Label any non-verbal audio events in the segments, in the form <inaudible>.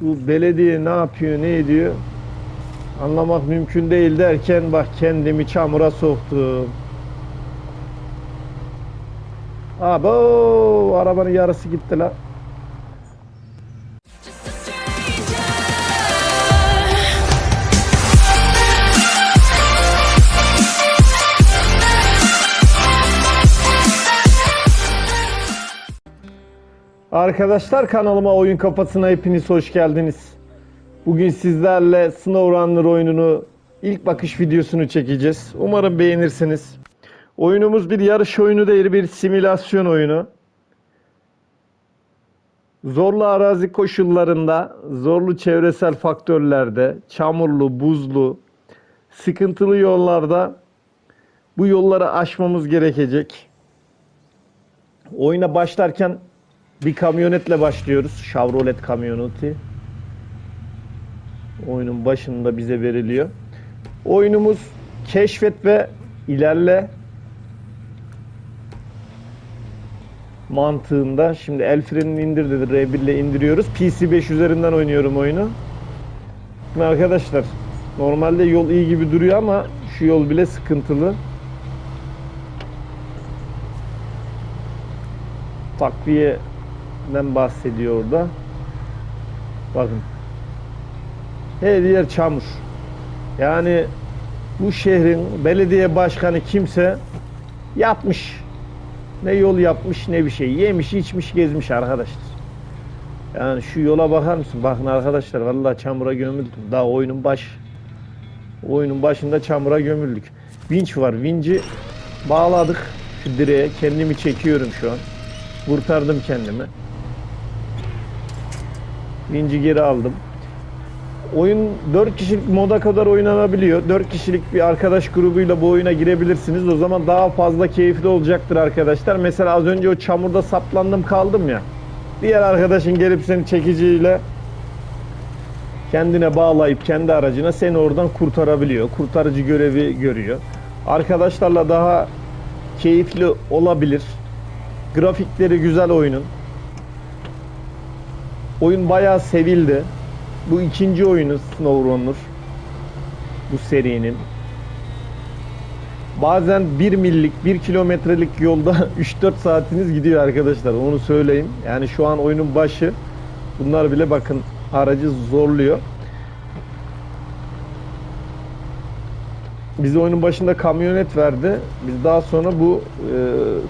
Bu belediye ne yapıyor, ne ediyor anlamak mümkün değil derken bak kendimi çamura soktum. Abo arabanın yarısı gitti la. Arkadaşlar kanalıma oyun kafasına hepiniz hoş geldiniz. Bugün sizlerle SnowRunner oyununu ilk bakış videosunu çekeceğiz. Umarım beğenirsiniz. Oyunumuz bir yarış oyunu değil, bir simülasyon oyunu. Zorlu arazi koşullarında, zorlu çevresel faktörlerde, çamurlu, buzlu, sıkıntılı yollarda bu yolları aşmamız gerekecek. Oyuna başlarken bir kamyonetle başlıyoruz. Chevrolet kamyoneti. Oyunun başında bize veriliyor. Oyunumuz keşfet ve ilerle mantığında. Şimdi el frenini indir dedi. R1 ile indiriyoruz. PC5 üzerinden oynuyorum oyunu. Arkadaşlar normalde yol iyi gibi duruyor ama şu yol bile sıkıntılı. Takviyeden bahsediyor orada. Bakın. Her yer çamur. Yani bu şehrin belediye başkanı kimse yapmış. Ne yol yapmış ne bir şey. Yemiş içmiş gezmiş arkadaşlar. Yani şu yola bakar mısın? Bakın arkadaşlar vallahi çamura gömüldüm. Daha oyunun baş. Oyunun başında çamura gömüldük. Vinç var. Vinci bağladık şu direğe. Kendimi çekiyorum şu an. Kurtardım kendimi. Vinci geri aldım. Oyun 4 kişilik moda kadar oynanabiliyor. 4 kişilik bir arkadaş grubuyla bu oyuna girebilirsiniz. O zaman daha fazla keyifli olacaktır arkadaşlar. Mesela az önce o çamurda saplandım kaldım ya. Diğer arkadaşın gelip seni çekiciyle kendine bağlayıp kendi aracına seni oradan kurtarabiliyor. Kurtarıcı görevi görüyor. Arkadaşlarla daha keyifli olabilir. Grafikleri güzel oyunun. Oyun bayağı sevildi. Bu ikinci oyunu SnowRunner. Bu serinin. Bazen 1 millik, 1 kilometrelik yolda <laughs> 3-4 saatiniz gidiyor arkadaşlar. Onu söyleyeyim. Yani şu an oyunun başı. Bunlar bile bakın aracı zorluyor. Bize oyunun başında kamyonet verdi. Biz daha sonra bu e,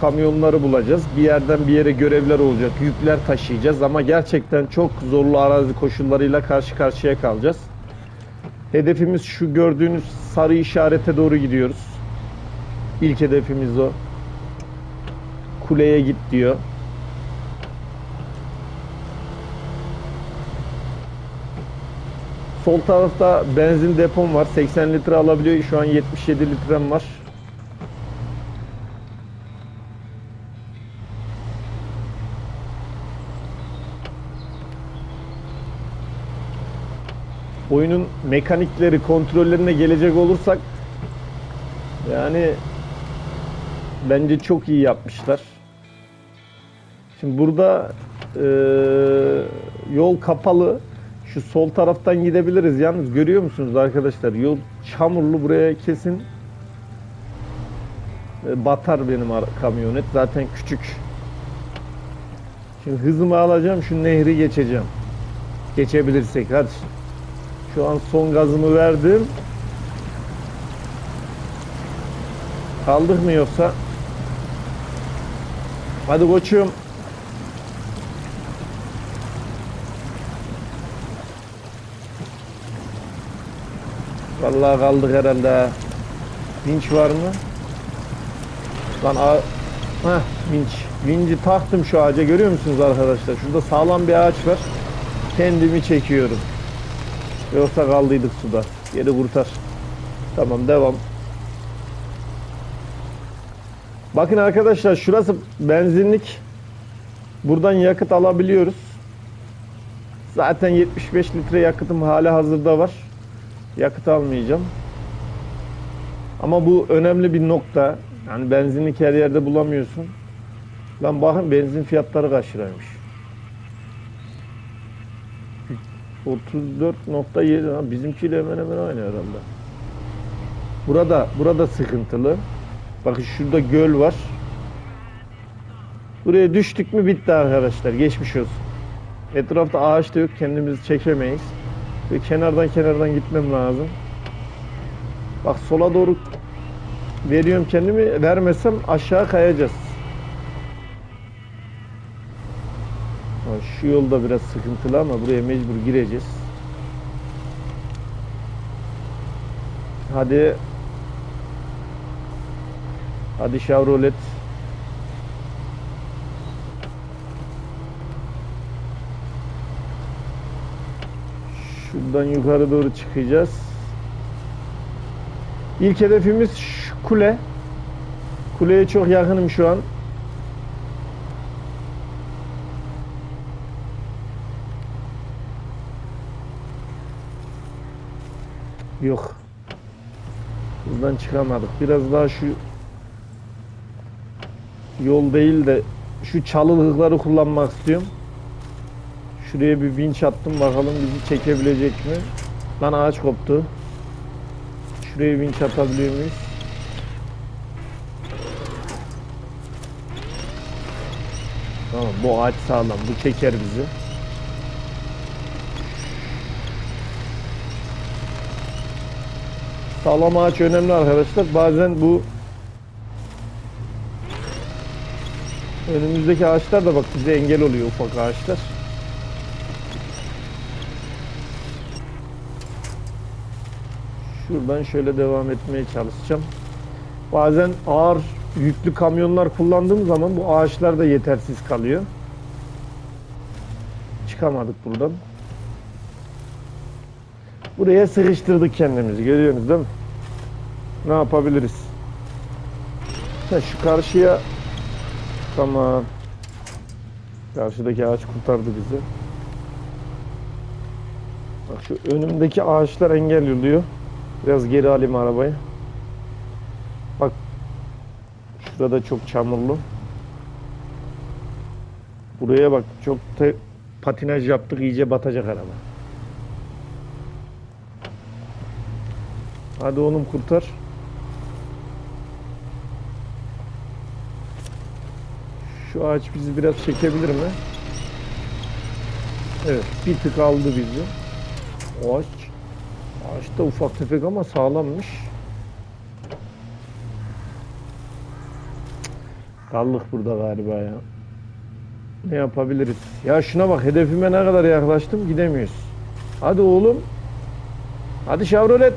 kamyonları bulacağız. Bir yerden bir yere görevler olacak. Yükler taşıyacağız ama gerçekten çok zorlu arazi koşullarıyla karşı karşıya kalacağız. Hedefimiz şu gördüğünüz sarı işarete doğru gidiyoruz. İlk hedefimiz o. Kuleye git diyor. Sol tarafta benzin depom var. 80 litre alabiliyor. Şu an 77 litrem var. Oyunun mekanikleri, kontrollerine gelecek olursak yani bence çok iyi yapmışlar. Şimdi burada eee, yol kapalı. Şu sol taraftan gidebiliriz. Yalnız görüyor musunuz arkadaşlar? Yol çamurlu. Buraya kesin batar benim kamyonet. Zaten küçük. Şimdi hızımı alacağım. Şu nehri geçeceğim. Geçebilirsek hadi. Şu an son gazımı verdim. Kaldık mı yoksa? Hadi koçum. Vallahi kaldık herhalde. Vinç var mı? Lan a Heh, vinç. Vinci taktım şu ağaca görüyor musunuz arkadaşlar? Şurada sağlam bir ağaç var. Kendimi çekiyorum. Yoksa kaldıydık suda. Geri kurtar. Tamam devam. Bakın arkadaşlar şurası benzinlik. Buradan yakıt alabiliyoruz. Zaten 75 litre yakıtım hala hazırda var. Yakıt almayacağım. Ama bu önemli bir nokta. Yani benzinlik her yerde bulamıyorsun. Lan bakın benzin fiyatları kaç liraymış. 34.7 ha, bizimkiyle hemen hemen aynı herhalde. Burada burada sıkıntılı. Bakın şurada göl var. Buraya düştük mü bitti arkadaşlar. Geçmiş olsun. Etrafta ağaç da yok. Kendimizi çekemeyiz. Ve kenardan kenardan gitmem lazım. Bak sola doğru veriyorum kendimi. Vermesem aşağı kayacağız. Şu yolda biraz sıkıntılı ama buraya mecbur gireceğiz. Hadi. Hadi Chevrolet. Şuradan yukarı doğru çıkacağız. İlk hedefimiz şu kule. Kuleye çok yakınım şu an. Yok. Buradan çıkamadık. Biraz daha şu yol değil de şu çalılıkları kullanmak istiyorum. Şuraya bir vinç attım bakalım bizi çekebilecek mi? Lan ağaç koptu. Şuraya vinç atabiliyor muyuz? Tamam bu ağaç sağlam. Bu çeker bizi. Sağlam ağaç önemli arkadaşlar. Bazen bu önümüzdeki ağaçlar da bak bize engel oluyor ufak ağaçlar. Şuradan şöyle devam etmeye çalışacağım. Bazen ağır yüklü kamyonlar kullandığım zaman bu ağaçlar da yetersiz kalıyor. Çıkamadık buradan. Buraya sıkıştırdık kendimizi. Görüyorsunuz değil mi? Ne yapabiliriz? Ha, şu karşıya tamam. Karşıdaki ağaç kurtardı bizi. Bak şu önümdeki ağaçlar engel oluyor. Biraz geri alayım arabayı. Bak şurada çok çamurlu. Buraya bak çok te- patinaj yaptık iyice batacak araba. Hadi oğlum kurtar. Şu ağaç bizi biraz çekebilir mi? Evet, bir tık aldı bizi. O ağaç. Ağaç da ufak tefek ama sağlammış. Kaldık burada galiba ya. Ne yapabiliriz? Ya şuna bak hedefime ne kadar yaklaştım gidemiyoruz. Hadi oğlum. Hadi Chevrolet.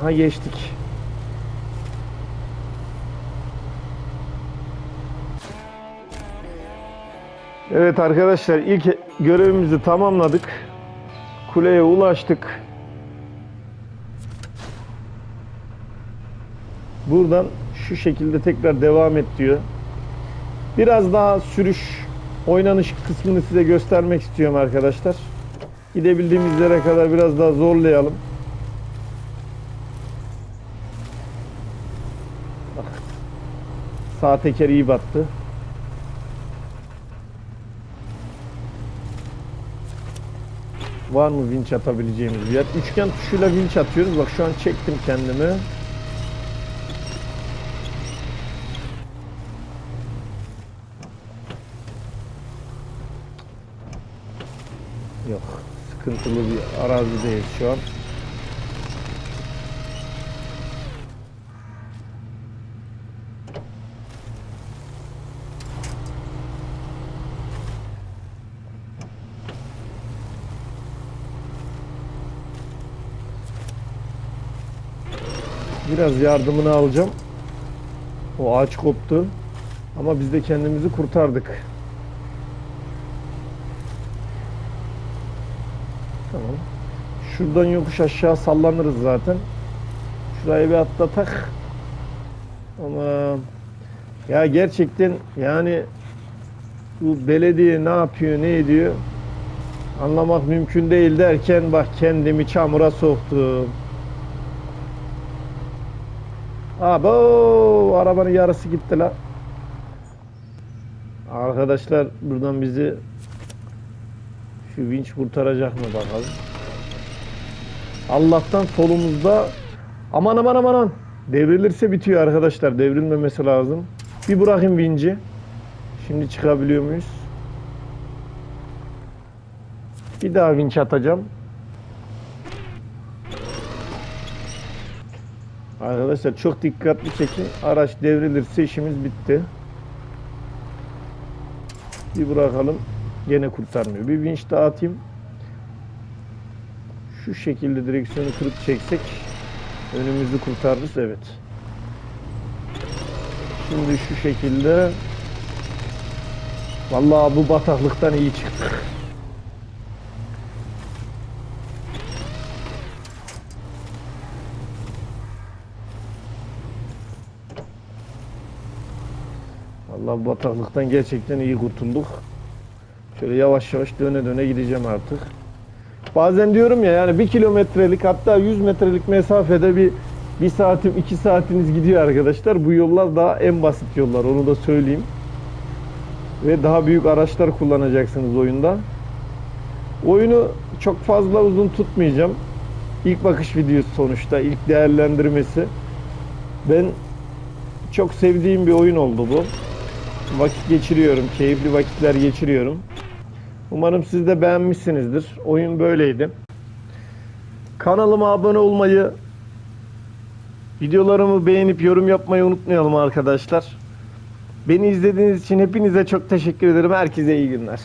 Aha geçtik. Evet arkadaşlar ilk görevimizi tamamladık. Kuleye ulaştık. Buradan şu şekilde tekrar devam et diyor. Biraz daha sürüş, oynanış kısmını size göstermek istiyorum arkadaşlar. Gidebildiğimiz yere kadar biraz daha zorlayalım. Sağ teker iyi battı. Var mı vinç atabileceğimiz bir yer? Üçgen tuşuyla vinç atıyoruz. Bak şu an çektim kendimi. Yok. Sıkıntılı bir arazideyiz şu an. Biraz yardımını alacağım. O ağaç koptu. Ama biz de kendimizi kurtardık. Tamam. Şuradan yokuş aşağı sallanırız zaten. Şurayı bir atlatak. Ama ya gerçekten yani bu belediye ne yapıyor ne ediyor anlamak mümkün değil derken bak kendimi çamura soktum. Abo arabanın yarısı gitti la. Arkadaşlar buradan bizi Şu vinç kurtaracak mı bakalım. Allah'tan solumuzda aman aman aman aman. Devrilirse bitiyor arkadaşlar. Devrilmemesi lazım. Bir bırakayım vinci. Şimdi çıkabiliyor muyuz? Bir daha vinç atacağım. Arkadaşlar çok dikkatli çekin. Araç devrilirse işimiz bitti. Bir bırakalım. Gene kurtarmıyor. Bir vinç daha atayım. Şu şekilde direksiyonu kırıp çeksek önümüzü kurtarırız. Evet. Şimdi şu şekilde Vallahi bu bataklıktan iyi çıktık. Vallahi bataklıktan gerçekten iyi kurtulduk. Şöyle yavaş yavaş döne döne gideceğim artık. Bazen diyorum ya yani bir kilometrelik hatta 100 metrelik mesafede bir bir saatim iki saatiniz gidiyor arkadaşlar. Bu yollar daha en basit yollar onu da söyleyeyim. Ve daha büyük araçlar kullanacaksınız oyunda. Oyunu çok fazla uzun tutmayacağım. İlk bakış videosu sonuçta ilk değerlendirmesi. Ben çok sevdiğim bir oyun oldu bu. Vakit geçiriyorum, keyifli vakitler geçiriyorum. Umarım siz de beğenmişsinizdir. Oyun böyleydi. Kanalıma abone olmayı, videolarımı beğenip yorum yapmayı unutmayalım arkadaşlar. Beni izlediğiniz için hepinize çok teşekkür ederim. Herkese iyi günler.